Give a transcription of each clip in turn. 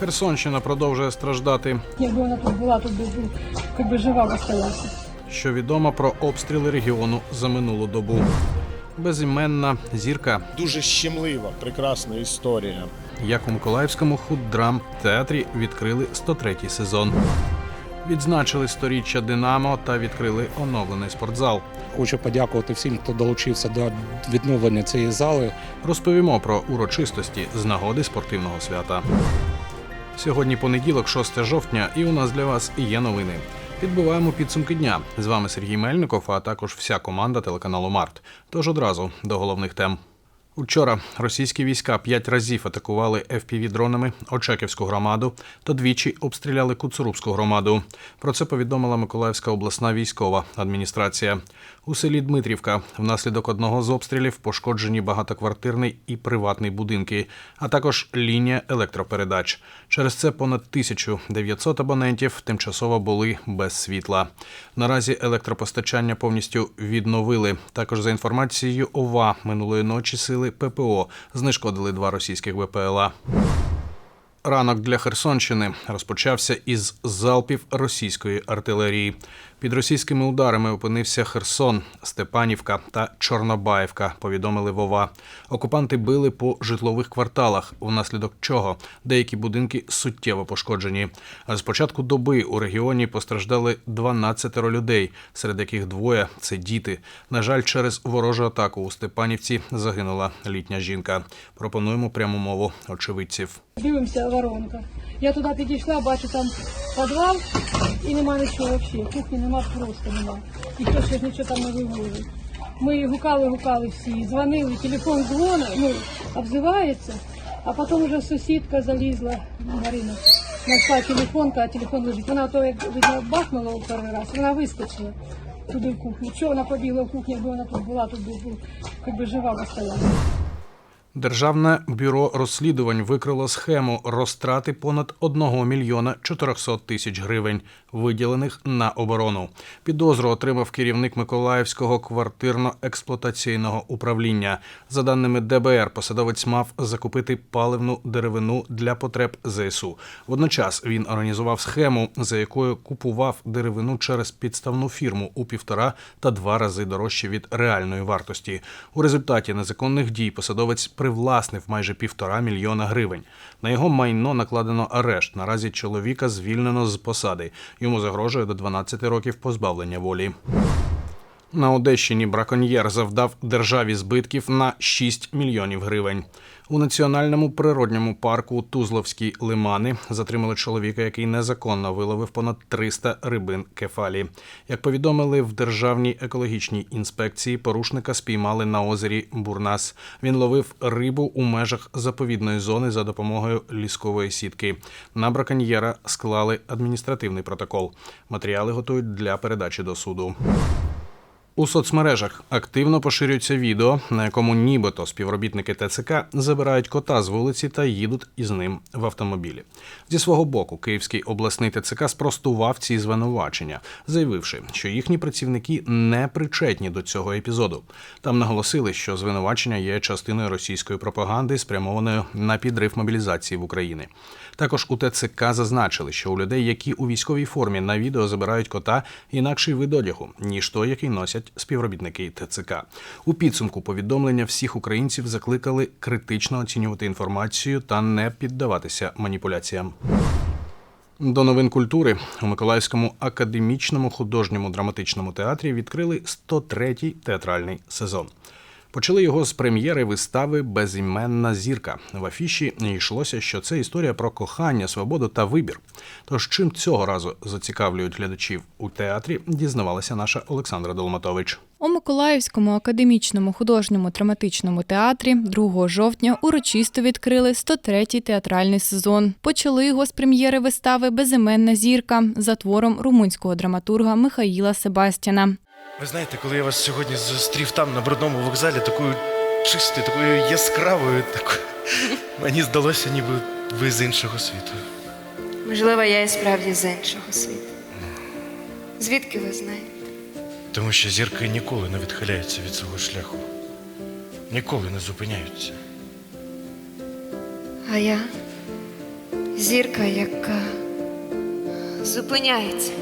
Херсонщина продовжує страждати. Якби вона тут була, тут би жива осталася. Що відомо про обстріли регіону за минулу добу. Безіменна зірка, Дуже щемлива, прекрасна історія. як у Миколаївському худдрам театрі відкрили 103-й сезон. Відзначили сторіччя Динамо та відкрили оновлений спортзал. Хочу подякувати всім, хто долучився до відновлення цієї зали. Розповімо про урочистості з нагоди спортивного свята. Сьогодні понеділок, 6 жовтня, і у нас для вас є новини. Підбиваємо підсумки дня. З вами Сергій Мельников, а також вся команда телеканалу Март. Тож одразу до головних тем. Учора російські війська п'ять разів атакували FPV-дронами Очаківську громаду та двічі обстріляли Куцурубську громаду. Про це повідомила Миколаївська обласна військова адміністрація. У селі Дмитрівка внаслідок одного з обстрілів пошкоджені багатоквартирний і приватний будинки, а також лінія електропередач. Через це понад 1900 абонентів тимчасово були без світла. Наразі електропостачання повністю відновили. Також за інформацією ОВА минулої ночі сили ППО знешкодили два російських БПЛА. Ранок для Херсонщини розпочався із залпів російської артилерії. Під російськими ударами опинився Херсон, Степанівка та Чорнобаївка. Повідомили Вова. Окупанти били по житлових кварталах, внаслідок чого деякі будинки суттєво пошкоджені. А з початку доби у регіоні постраждали 12 людей, серед яких двоє це діти. На жаль, через ворожу атаку у Степанівці загинула літня жінка. Пропонуємо пряму мову очевидців. Дивимося, воронка. Я туди підійшла, бачу там підвал і нема нічого взагалі. Нема, просто нема. Ніхто ще нічого там не вивозить. Ми гукали, гукали всі, дзвонили, телефон дзвонить, ну, обзивається, а потім вже сусідка залізла, Марина, знайшла телефон, а телефон лежить. Вона то як видно, бахнула у перший раз, вона вискочила туди в кухню. Чого вона побігла в кухню, якби вона тут була, тут був, як жива осталася. Державне бюро розслідувань викрило схему розтрати понад 1 мільйона 400 тисяч гривень, виділених на оборону. Підозру отримав керівник Миколаївського квартирно-експлуатаційного управління. За даними ДБР, посадовець мав закупити паливну деревину для потреб ЗСУ. Водночас він організував схему, за якою купував деревину через підставну фірму у півтора та два рази дорожче від реальної вартості. У результаті незаконних дій посадовець привласнив майже півтора мільйона гривень. На його майно накладено арешт. Наразі чоловіка звільнено з посади. Йому загрожує до 12 років позбавлення волі. На Одещині браконьєр завдав державі збитків на 6 мільйонів гривень. У національному природньому парку Тузловські лимани затримали чоловіка, який незаконно виловив понад 300 рибин кефалі. Як повідомили в Державній екологічній інспекції, порушника спіймали на озері Бурнас. Він ловив рибу у межах заповідної зони за допомогою ліскової сітки. На браконьєра склали адміністративний протокол. Матеріали готують для передачі до суду. У соцмережах активно поширюється відео, на якому нібито співробітники ТЦК забирають кота з вулиці та їдуть із ним в автомобілі. Зі свого боку, Київський обласний ТЦК спростував ці звинувачення, заявивши, що їхні працівники не причетні до цього епізоду. Там наголосили, що звинувачення є частиною російської пропаганди, спрямованої на підрив мобілізації в Україні. Також у ТЦК зазначили, що у людей, які у військовій формі на відео забирають кота, інакший вид одягу, ніж той, який носять співробітники ТЦК. У підсумку повідомлення всіх українців закликали критично оцінювати інформацію та не піддаватися маніпуляціям. До новин культури у Миколаївському академічному художньому драматичному театрі відкрили 103-й театральний сезон. Почали його з прем'єри вистави Безіменна зірка. В афіші йшлося, що це історія про кохання, свободу та вибір. Тож чим цього разу зацікавлюють глядачів у театрі, дізнавалася наша Олександра Долматович. У Миколаївському академічному художньому драматичному театрі 2 жовтня урочисто відкрили 103-й театральний сезон. Почали його з прем'єри вистави Безіменна зірка за твором румунського драматурга Михаїла Себастіна. Ви знаєте, коли я вас сьогодні зустрів там на брудному вокзалі, такою чистою, такою яскравою, такою, мені здалося, ніби ви з іншого світу. Можливо, я і справді з іншого світу. Звідки ви знаєте? Тому що зірки ніколи не відхиляються від свого шляху, ніколи не зупиняються. А я? Зірка, яка зупиняється.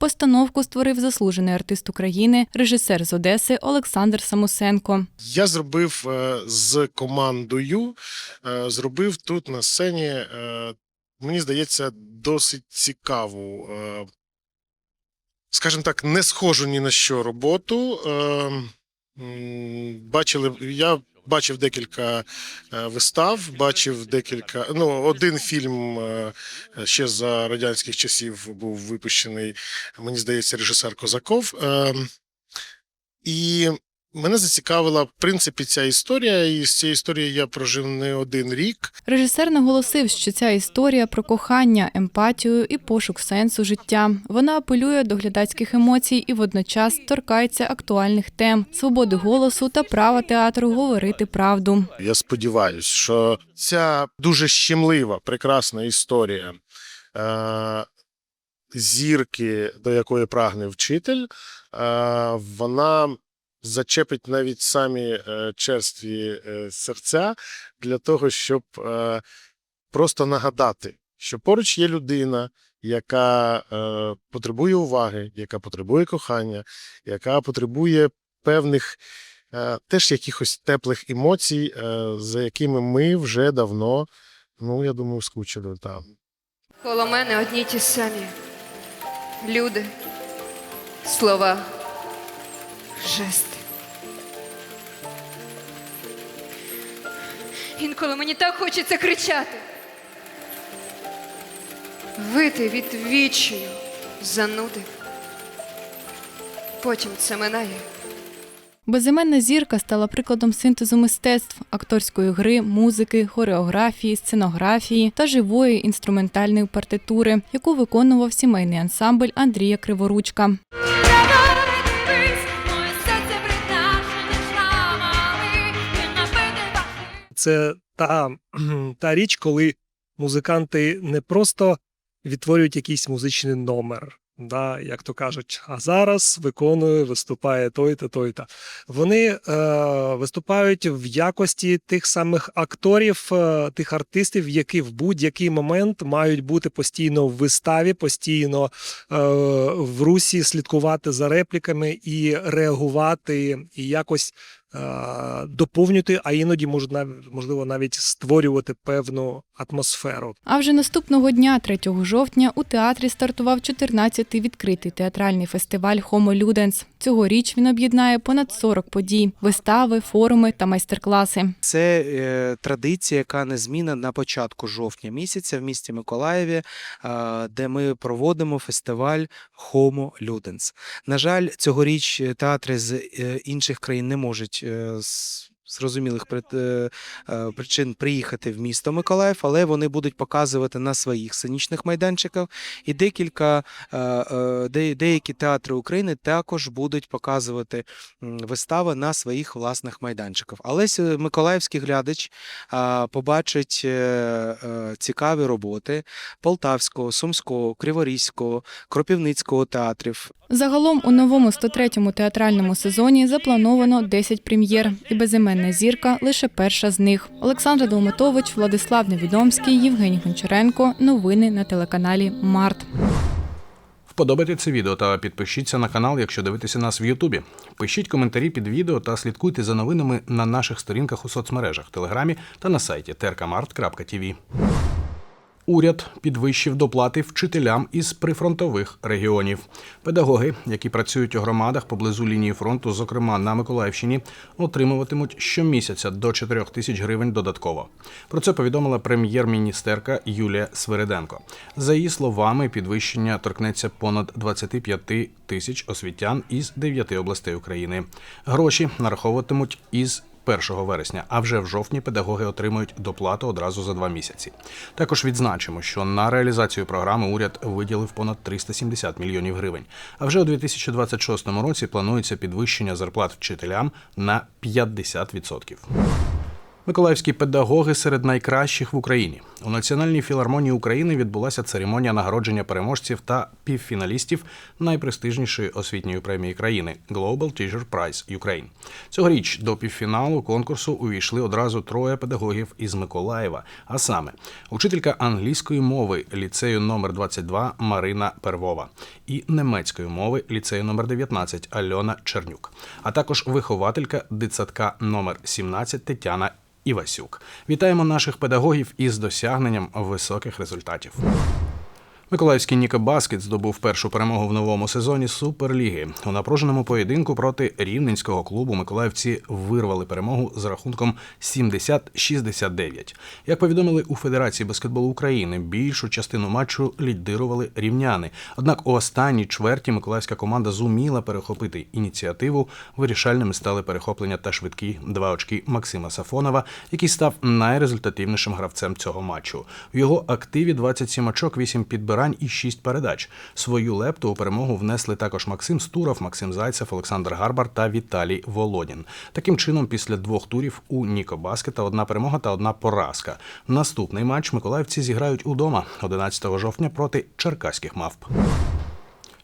Постановку створив заслужений артист України, режисер з Одеси Олександр Самусенко. Я зробив е, з командою, е, зробив тут на сцені, е, мені здається, досить цікаву, скажімо так, не схожу ні на що роботу. Бачили, я бачив декілька е, вистав, бачив декілька. Ну, один фільм е, ще за радянських часів був випущений, мені здається, режисер Козаков. Е, І Мене зацікавила в принципі ця історія, і з цією історією я прожив не один рік. Режисер наголосив, що ця історія про кохання, емпатію і пошук сенсу життя. Вона апелює до глядацьких емоцій і водночас торкається актуальних тем, свободи голосу та права театру говорити правду. Я сподіваюся, що ця дуже щемлива, прекрасна історія е- зірки, до якої прагне вчитель, е- вона зачепить навіть самі е- черстві е- серця для того, щоб е- просто нагадати, що поруч є людина, яка потребує уваги, яка потребує кохання, яка потребує певних теж якихось теплих емоцій, за якими ми вже давно, ну я думаю, скучили там. Коло мене одні ті самі люди, слова, жести. Інколи мені так хочеться кричати. Вити від відчаю, зануди. Потім це минає. Безіменна зірка стала прикладом синтезу мистецтв, акторської гри, музики, хореографії, сценографії та живої інструментальної партитури, яку виконував сімейний ансамбль Андрія Криворучка. Це та, та річ, коли музиканти не просто відтворюють якийсь музичний номер, да, як то кажуть, а зараз виконує, виступає той-то, той-то. Вони е, виступають в якості тих самих акторів, е, тих артистів, які в будь-який момент мають бути постійно в виставі, постійно е, в русі, слідкувати за репліками і реагувати, і якось доповнювати, а іноді можуть можливо навіть створювати певну атмосферу. А вже наступного дня, 3 жовтня, у театрі стартував 14-й відкритий театральний фестиваль Homo Ludens. Цьогоріч він об'єднає понад 40 подій, вистави, форуми та майстер-класи. Це е, традиція, яка незмінна на початку жовтня місяця в місті Миколаєві, е, де ми проводимо фестиваль Homo Ludens. На жаль, цьогоріч театри з е, інших країн не можуть е, з зрозумілих е, е, причин приїхати в місто Миколаїв, але вони будуть показувати на своїх сценічних майданчиках. І декілька е, де- деякі театри України також будуть показувати вистави на своїх власних майданчиках. Але миколаївський глядач побачить цікаві роботи Полтавського, Сумського, Криворізького, Кропівницького театрів. Загалом у новому 103-му театральному сезоні заплановано 10 прем'єр, і безіменна зірка лише перша з них. Олександр Долматович, Владислав Невідомський, Євгеній Гончаренко. Новини на телеканалі Март. Вподобайте це відео та підпишіться на канал, якщо дивитеся нас в Ютубі. Пишіть коментарі під відео та слідкуйте за новинами на наших сторінках у соцмережах, Телеграмі та на сайті trkmart.tv. Уряд підвищив доплати вчителям із прифронтових регіонів. Педагоги, які працюють у громадах поблизу лінії фронту, зокрема на Миколаївщині, отримуватимуть щомісяця до 4 тисяч гривень додатково. Про це повідомила прем'єр-міністерка Юлія Свириденко. За її словами, підвищення торкнеться понад 25 тисяч освітян із 9 областей України. Гроші нараховуватимуть із 1 вересня, а вже в жовтні педагоги отримують доплату одразу за два місяці. Також відзначимо, що на реалізацію програми уряд виділив понад 370 мільйонів гривень. А вже у 2026 році планується підвищення зарплат вчителям на 50%. Миколаївські педагоги серед найкращих в Україні. У Національній філармонії України відбулася церемонія нагородження переможців та півфіналістів найпрестижнішої освітньої премії країни Global Teacher Prize Ukraine. Цьогоріч до півфіналу конкурсу увійшли одразу троє педагогів із Миколаєва, а саме учителька англійської мови ліцею номер 22 Марина Первова і немецької мови ліцею номер 19 Альона Чернюк, а також вихователька дитсадка номер 17 Тетяна Івасюк. Вітаємо наших педагогів із досягненням високих результатів. Миколаївський Ніка Баскет здобув першу перемогу в новому сезоні Суперліги. У напруженому поєдинку проти рівненського клубу миколаївці вирвали перемогу з рахунком 70-69. Як повідомили у Федерації баскетболу України, більшу частину матчу лідирували рівняни. Однак у останній чверті миколаївська команда зуміла перехопити ініціативу. Вирішальними стали перехоплення та швидкі два очки Максима Сафонова, який став найрезультативнішим гравцем цього матчу. В його активі 27 очок, 8 підбирань і 6 передач. Свою лепту у перемогу внесли також Максим Стуров, Максим Зайцев, Олександр Гарбар та Віталій Володін. Таким чином, після двох турів у Ніко Баскета одна перемога та одна поразка. Наступний матч миколаївці зіграють удома 11 жовтня проти черкаських мавп.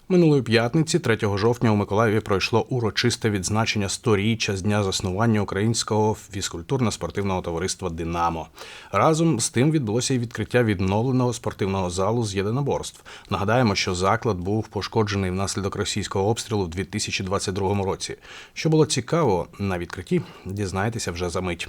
Минулої п'ятниці, 3 жовтня, у Миколаєві пройшло урочисте відзначення сторіччя з дня заснування українського фізкультурно-спортивного товариства Динамо. Разом з тим відбулося й відкриття відновленого спортивного залу з єдиноборств. Нагадаємо, що заклад був пошкоджений внаслідок російського обстрілу в 2022 році. Що було цікаво на відкритті, дізнаєтеся вже за мить.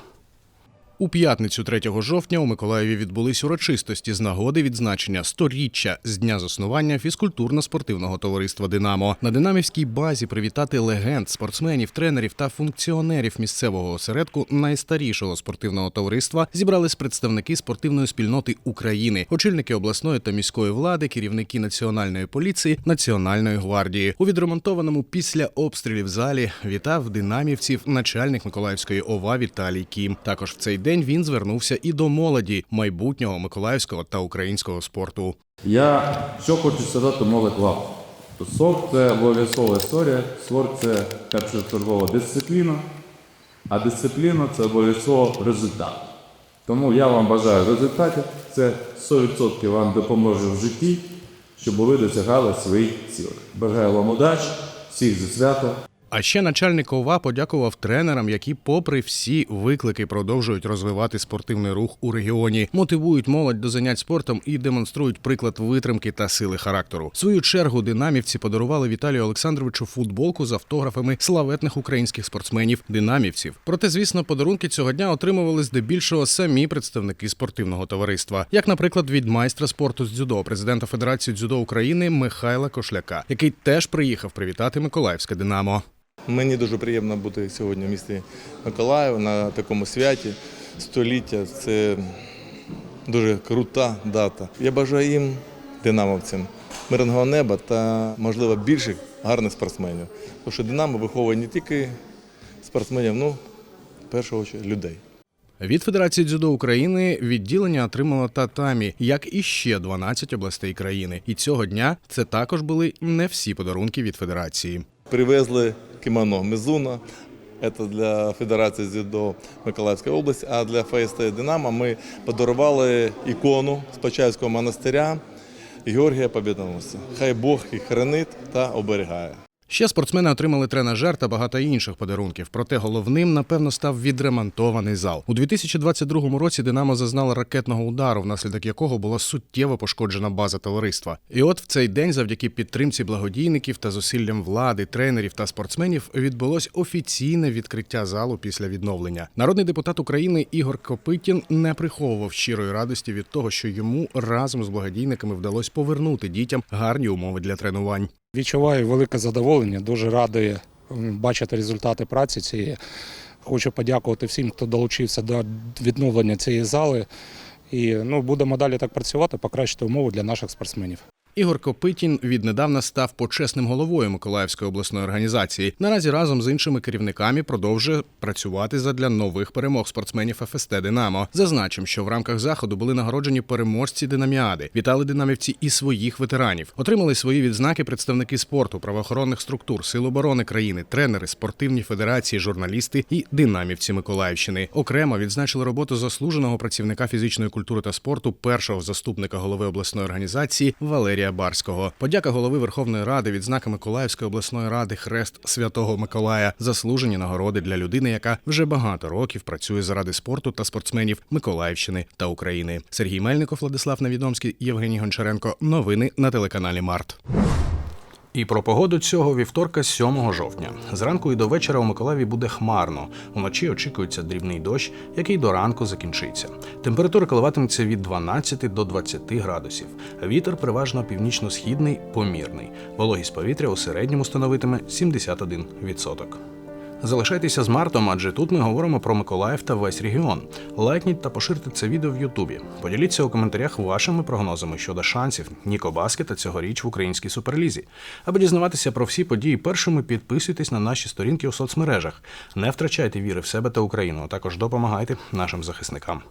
У п'ятницю 3 жовтня у Миколаєві відбулись урочистості з нагоди відзначення сторіччя з дня заснування фізкультурно-спортивного товариства Динамо. На динамівській базі привітати легенд, спортсменів, тренерів та функціонерів місцевого осередку найстарішого спортивного товариства зібрались представники спортивної спільноти України, очільники обласної та міської влади, керівники національної поліції, національної гвардії. У відремонтованому після обстрілів залі вітав динамівців начальник Миколаївської ОВА Віталій Кім. Також в цей день він звернувся і до молоді майбутнього миколаївського та українського спорту. Я що хочу сказати молодь вам. Спорт це обов'язкова історія, спорт це першочергова дисципліна, а дисципліна це обов'язково результат. Тому я вам бажаю результатів, це 100% вам допоможе в житті, щоб ви досягали своїх цілей. Бажаю вам удачі, всіх зі свято. А ще начальник ОВА подякував тренерам, які, попри всі виклики, продовжують розвивати спортивний рух у регіоні, мотивують молодь до занять спортом і демонструють приклад витримки та сили характеру. Свою чергу динамівці подарували Віталію Олександровичу футболку з автографами славетних українських спортсменів динамівців. Проте, звісно, подарунки цього дня отримували здебільшого самі представники спортивного товариства, як, наприклад, від майстра спорту з дзюдо, президента Федерації дзюдо України Михайла Кошляка, який теж приїхав привітати Миколаївське Динамо. Мені дуже приємно бути сьогодні в місті Миколаїв на такому святі. Століття це дуже крута дата. Я бажаю їм, динамовцям, мирного неба та, можливо, більших гарних спортсменів. Тому що Динамо виховує не тільки спортсменів, ну, в першу чергу, людей. Від Федерації дзюдо України відділення отримало татамі, як і ще 12 областей країни. І цього дня це також були не всі подарунки від федерації. Привезли кимоно Мизуна. Це для Федерації дзюдо Миколаївської області, а для ФСТ Динамо ми подарували ікону з Почаївського монастиря Георгія Побєдоносця. Хай Бог їх хранить та оберігає. Ще спортсмени отримали тренажер та багато інших подарунків. Проте головним, напевно, став відремонтований зал. У 2022 році Динамо зазнало ракетного удару, внаслідок якого була суттєво пошкоджена база товариства. І от в цей день, завдяки підтримці благодійників та зусиллям влади, тренерів та спортсменів, відбулось офіційне відкриття залу після відновлення. Народний депутат України Ігор Копитін не приховував щирої радості від того, що йому разом з благодійниками вдалося повернути дітям гарні умови для тренувань. Відчуваю велике задоволення, дуже радий бачити результати праці цієї. Хочу подякувати всім, хто долучився до відновлення цієї зали. І ну, будемо далі так працювати, покращити умови для наших спортсменів. Ігор Копитін віднедавна став почесним головою Миколаївської обласної організації. Наразі разом з іншими керівниками продовжує працювати задля нових перемог спортсменів ФСТ Динамо. Зазначим, що в рамках заходу були нагороджені переможці динаміади. Вітали динамівці і своїх ветеранів. Отримали свої відзнаки представники спорту, правоохоронних структур, сил оборони країни, тренери, спортивні федерації, журналісти і динамівці Миколаївщини. Окремо відзначили роботу заслуженого працівника фізичної культури та спорту, першого заступника голови обласної організації Валерія Барського. Подяка голови Верховної Ради, відзнака Миколаївської обласної ради, хрест Святого Миколая, заслужені нагороди для людини, яка вже багато років працює заради спорту та спортсменів Миколаївщини та України. Сергій Мельников, Владислав Невідомський, Євгеній Гончаренко. Новини на телеканалі Март. І про погоду цього вівторка 7 жовтня. Зранку і до вечора у Миколаєві буде хмарно. Уночі очікується дрібний дощ, який до ранку закінчиться. Температура коливатиметься від 12 до 20 градусів. Вітер переважно північно-східний, помірний. Вологість повітря у середньому становитиме 71%. Залишайтеся з Мартом, адже тут ми говоримо про Миколаїв та весь регіон. Лайкніть та поширте це відео в Ютубі. Поділіться у коментарях вашими прогнозами щодо шансів Ніко Баскета цьогоріч в українській суперлізі. Аби дізнаватися про всі події першими, підписуйтесь на наші сторінки у соцмережах. Не втрачайте віри в себе та Україну, а також допомагайте нашим захисникам.